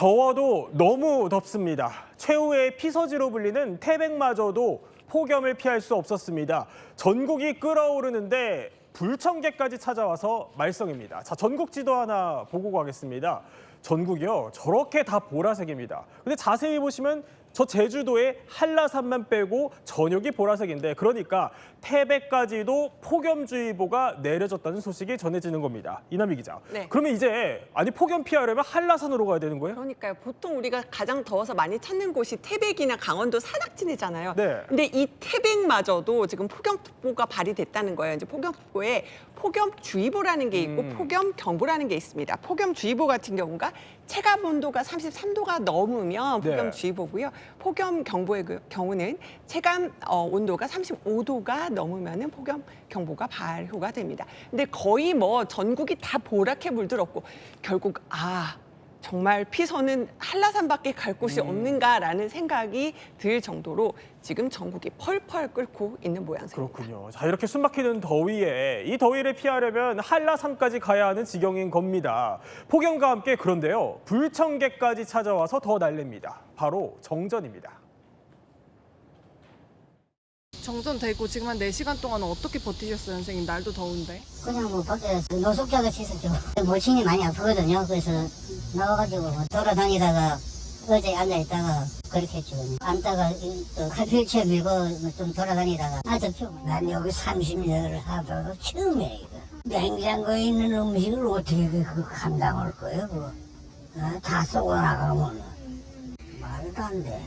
더워도 너무 덥습니다. 최후의 피서지로 불리는 태백마저도 폭염을 피할 수 없었습니다. 전국이 끓어오르는데 불청객까지 찾아와서 말썽입니다. 자, 전국 지도 하나 보고 가겠습니다. 전국이요, 저렇게 다 보라색입니다. 근데 자세히 보시면 저 제주도의 한라산만 빼고 전역이 보라색인데 그러니까 태백까지도 폭염주의보가 내려졌다는 소식이 전해지는 겁니다. 이남희 기자. 네. 그러면 이제 아니 폭염 피하려면 한라산으로 가야 되는 거예요? 그러니까요. 보통 우리가 가장 더워서 많이 찾는 곳이 태백이나 강원도 산악지대잖아요. 네. 근데 이 태백마저도 지금 폭염특보가 발휘됐다는 거예요. 이제 폭염특보에 폭염주의보라는 게 있고 음. 폭염경보라는 게 있습니다. 폭염주의보 같은 경우가 체감 온도가 33도가 넘으면 네. 폭염주의보고요. 폭염 경보의 그 경우는 체감 어, 온도가 35도가 넘으면은 폭염 경보가 발효가 됩니다. 근데 거의 뭐 전국이 다 보랗게 물들었고 결국 아 정말 피서는 한라산밖에 갈 곳이 음. 없는가라는 생각이 들 정도로 지금 전국이 펄펄 끓고 있는 모양새입니다. 그렇군요. 자 이렇게 숨막히는 더위에 이 더위를 피하려면 한라산까지 가야 하는 지경인 겁니다. 폭염과 함께 그런데요. 불청객까지 찾아와서 더 날립니다. 바로 정전입니다. 정전되고 지금 한 4시간 동안 어떻게 버티셨어요, 선생님? 날도 더운데. 그냥 뭐 밖에 노숙자같이 있었죠. 모친이 많이 아프거든요. 그래서 나와가지고 뭐 돌아다니다가 어제 앉아있다가 그렇게 했죠. 앉다가 이- 또 휠체어 밀고 뭐좀 돌아다니다가 아 덥죠. 난 여기 30년을 하다가 처음이야 이거. 냉장고에 있는 음식을 어떻게 그, 그 감당할 거예요 그거. 어? 다 쏘고 나가면 말도 안 돼.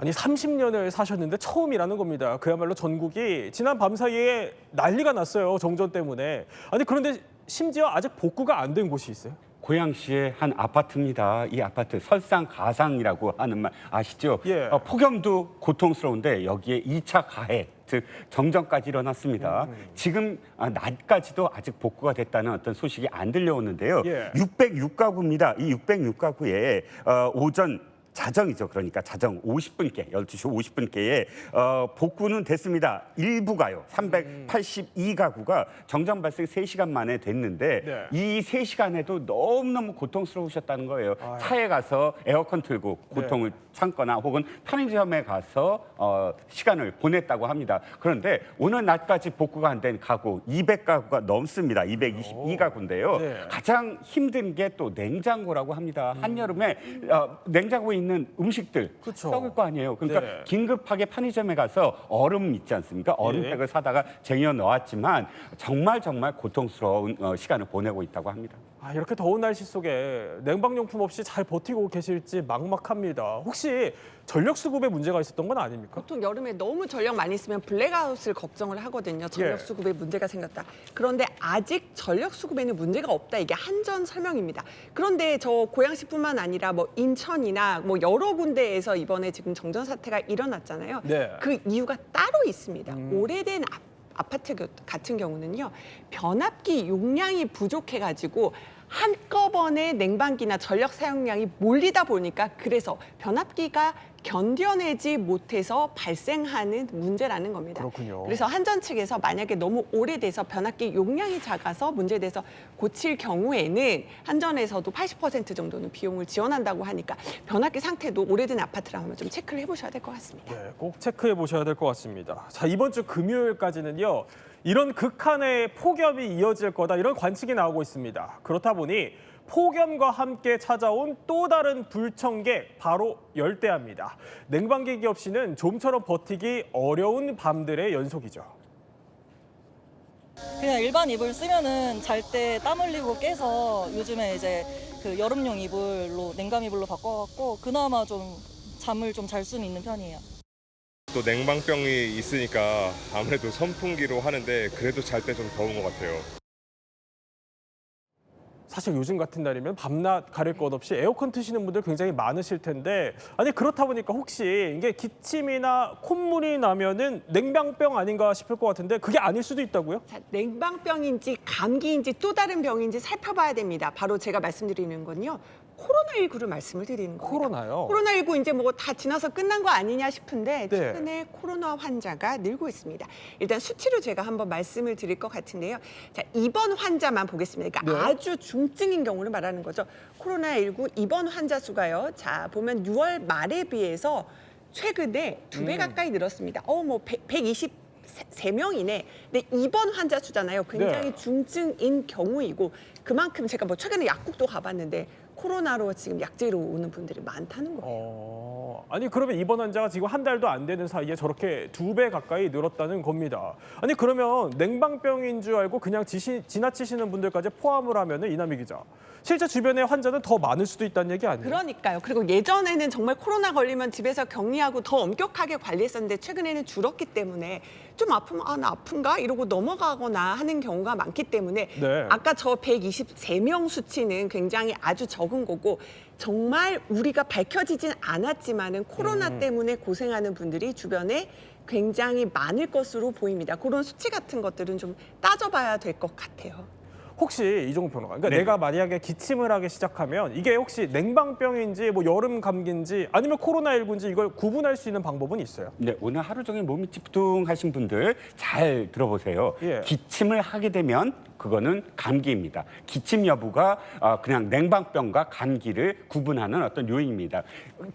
아니 30년을 사셨는데 처음이라는 겁니다. 그야말로 전국이 지난 밤 사이에 난리가 났어요. 정전 때문에. 아니 그런데 심지어 아직 복구가 안 된 곳이 있어요. 고양시의 한 아파트입니다. 이 아파트 설상가상이라고 하는 말 아시죠? 예. 어, 폭염도 고통스러운데 여기에 2차 가해, 즉 정전까지 일어났습니다. 음. 지금 아, 낮까지도 아직 복구가 됐다는 어떤 소식이 안 들려오는데요. 예. 606가구입니다. 이 606가구에 어, 오전 자정이죠. 그러니까 자정 50분께 12시 50분께에 어, 복구는 됐습니다. 일부가요. 382가구가 정전 발생 3시간 만에 됐는데 네. 이 3시간에도 너무너무 고통스러우셨다는 거예요. 아유. 차에 가서 에어컨 틀고 고통을 참거나 혹은 편의점에 가서 어, 시간을 보냈다고 합니다. 그런데 오늘 낮까지 복구가 안 된 가구 200가구가 넘습니다. 222가구인데요. 네. 가장 힘든 게 또 냉장고라고 합니다. 한여름에 어, 냉장고에 있는 음식들 그쵸. 썩을 거 아니에요. 그러니까 네. 긴급하게 편의점에 가서 얼음 있지 않습니까? 얼음팩을 사다가 쟁여 넣었지만 정말 정말 고통스러운 어, 시간을 보내고 있다고 합니다. 아, 이렇게 더운 날씨 속에 냉방용품 없이 잘 버티고 계실지 막막합니다. 혹시 전력 수급에 문제가 있었던 건 아닙니까? 보통 여름에 너무 전력 많이 쓰면 블랙아웃을 걱정을 하거든요. 전력 예. 수급에 문제가 생겼다. 그런데 아직 전력 수급에는 문제가 없다. 이게 한전 설명입니다. 그런데 저 고양시뿐만 아니라 뭐 인천이나 뭐 여러 군데에서 이번에 지금 정전 사태가 일어났잖아요. 네. 그 이유가 따로 있습니다. 오래된 아, 아파트 교- 같은 경우는요 변압기 용량이 부족해가지고 한꺼번에 냉방기나 전력 사용량이 몰리다 보니까 그래서 변압기가 견뎌내지 못해서 발생하는 문제라는 겁니다. 그렇군요. 그래서 한전 측에서 만약에 너무 오래돼서 변압기 용량이 작아서 문제돼서 고칠 경우에는 한전에서도 80% 정도는 비용을 지원한다고 하니까 변압기 상태도 오래된 아파트라면 좀 체크를 해보셔야 될 것 같습니다. 네, 꼭 체크해 보셔야 될 것 같습니다. 자, 이번 주 금요일까지는요. 이런 극한의 폭염이 이어질 거다 이런 관측이 나오고 있습니다. 그렇다 보니 폭염과 함께 찾아온 또 다른 불청객 바로 열대야입니다. 냉방기기 없이는 좀처럼 버티기 어려운 밤들의 연속이죠. 그냥 일반 이불 쓰면은 잘 때 땀 흘리고 깨서 요즘에 이제 그 여름용 이불로 냉감 이불로 바꿔갖고 그나마 좀 잠을 좀 잘 수는 있는 편이에요. 또 냉방병이 있으니까 아무래도 선풍기로 하는데 그래도 잘 때 좀 더운 것 같아요. 사실 요즘 같은 날이면 밤낮 가릴 것 없이 에어컨 트시는 분들 굉장히 많으실 텐데 아니 그렇다 보니까 혹시 이게 기침이나 콧물이 나면은 냉방병 아닌가 싶을 것 같은데 그게 아닐 수도 있다고요? 자, 냉방병인지 감기인지 또 다른 병인지 살펴봐야 됩니다. 바로 제가 말씀드리는 건요. 코로나19를 말씀을 드리는 거예요. 코로나요? 코로나19 이제 뭐 다 지나서 끝난 거 아니냐 싶은데 네. 최근에 코로나 환자가 늘고 있습니다. 일단 수치로 제가 한번 말씀을 드릴 것 같은데요. 자, 입원 환자만 보겠습니다. 그러니까 네. 아주 중증인 경우를 말하는 거죠. 코로나19 입원 환자 수가요. 자, 보면 6월 말에 비해서 최근에 두 음. 배 가까이 늘었습니다. 어, 뭐 100, 123명이네. 근데 입원 환자 수잖아요. 굉장히 네. 중증인 경우이고 그만큼 제가 뭐 최근에 약국도 가봤는데 코로나로 지금 약제로 오는 분들이 많다는 거예요. 어, 아니 그러면 입원 환자가 지금 한 달도 안 되는 사이에 저렇게 두 배 가까이 늘었다는 겁니다. 아니 그러면 냉방병인 줄 알고 그냥 지시, 지나치시는 분들까지 포함을 하면 은 이남희 기자, 실제 주변에 환자는 더 많을 수도 있다는 얘기 아니에요? 그러니까요. 그리고 예전에는 정말 코로나 걸리면 집에서 격리하고 더 엄격하게 관리했었는데 최근에는 줄었기 때문에 좀 아프면 아 나 아픈가 이러고 넘어가거나 하는 경우가 많기 때문에 네. 아까 저 123명 수치는 굉장히 아주 적은 거고 정말 우리가 밝혀지진 않았지만은 코로나 음. 때문에 고생하는 분들이 주변에 굉장히 많을 것으로 보입니다. 그런 수치 같은 것들은 좀 따져봐야 될 것 같아요. 혹시 이종훈 평론가, 그러니까 네. 내가 만약에 기침을 하기 시작하면 이게 혹시 냉방병인지 뭐 여름 감기인지 아니면 코로나19인지 이걸 구분할 수 있는 방법은 있어요? 네, 오늘 하루 종일 몸이 찌뿌둥하신 분들 잘 들어보세요. 예. 기침을 하게 되면 그거는 감기입니다. 기침 여부가 어, 그냥 냉방병과 감기를 구분하는 어떤 요인입니다.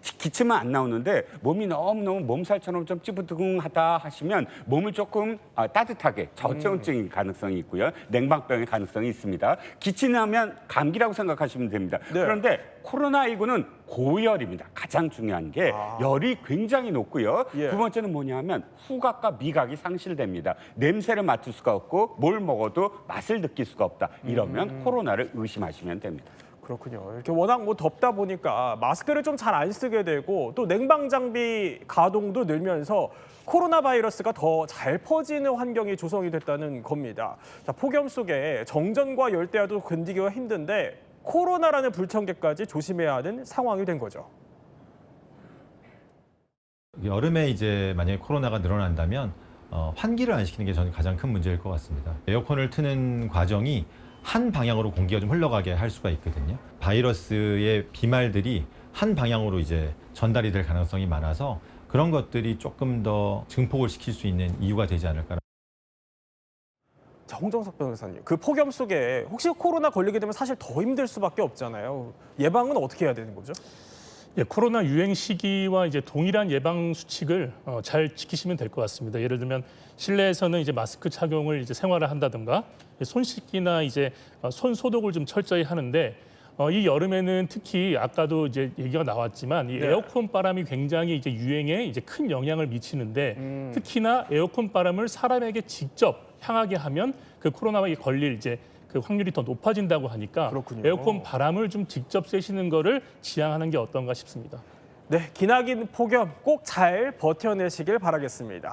기- 기침은 안 나오는데 몸이 너무너무 몸살처럼 좀 찌뿌둥하다 하시면 몸을 조금 아, 따뜻하게 저체온증일 가능성이 있고요. 냉방병의 가능성이 있습니다. 기침하면 감기라고 생각하시면 됩니다. 네. 그런데 코로나19는 고열입니다. 가장 중요한 게 아. 열이 굉장히 높고요. 예. 두 번째는 뭐냐면 후각과 미각이 상실됩니다. 냄새를 맡을 수가 없고 뭘 먹어도 맛을 느낄 수가 없다. 이러면 음. 코로나를 의심하시면 됩니다. 그렇군요. 이렇게 워낙 뭐 덥다 보니까 마스크를 좀 잘 안 쓰게 되고 또 냉방 장비 가동도 늘면서 코로나 바이러스가 더 잘 퍼지는 환경이 조성이 됐다는 겁니다. 자, 폭염 속에 정전과 열대야도 견디기가 힘든데 코로나라는 불청객까지 조심해야 하는 상황이 된 거죠. 여름에 이제 만약에 코로나가 늘어난다면 어, 환기를 안 시키는 게 저는 가장 큰 문제일 것 같습니다. 에어컨을 트는 과정이 한 방향으로 공기가 좀 흘러가게 할 수가 있거든요. 바이러스의 비말들이 한 방향으로 이제 전달이 될 가능성이 많아서 그런 것들이 조금 더 증폭을 시킬 수 있는 이유가 되지 않을까. 자, 홍정석 변호사님, 그 폭염 속에 혹시 코로나 걸리게 되면 사실 더 힘들 수밖에 없잖아요. 예방은 어떻게 해야 되는 거죠? 예, 코로나 유행 시기와 이제 동일한 예방 수칙을 어, 잘 지키시면 될 것 같습니다. 예를 들면 실내에서는 이제 마스크 착용을 이제 생활을 한다든가 손 씻기나 이제 어, 손 소독을 좀 철저히 하는데 어, 이 여름에는 특히 아까도 이제 얘기가 나왔지만 이 네. 에어컨 바람이 굉장히 이제 유행에 이제 큰 영향을 미치는데 음. 특히나 에어컨 바람을 사람에게 직접 향하게 하면 그 코로나에 걸릴 이제 그 확률이 더 높아진다고 하니까 그렇군요. 에어컨 바람을 좀 직접 쐬시는 거를 지향하는 게 어떤가 싶습니다. 네, 기나긴 폭염 꼭 잘 버텨내시길 바라겠습니다.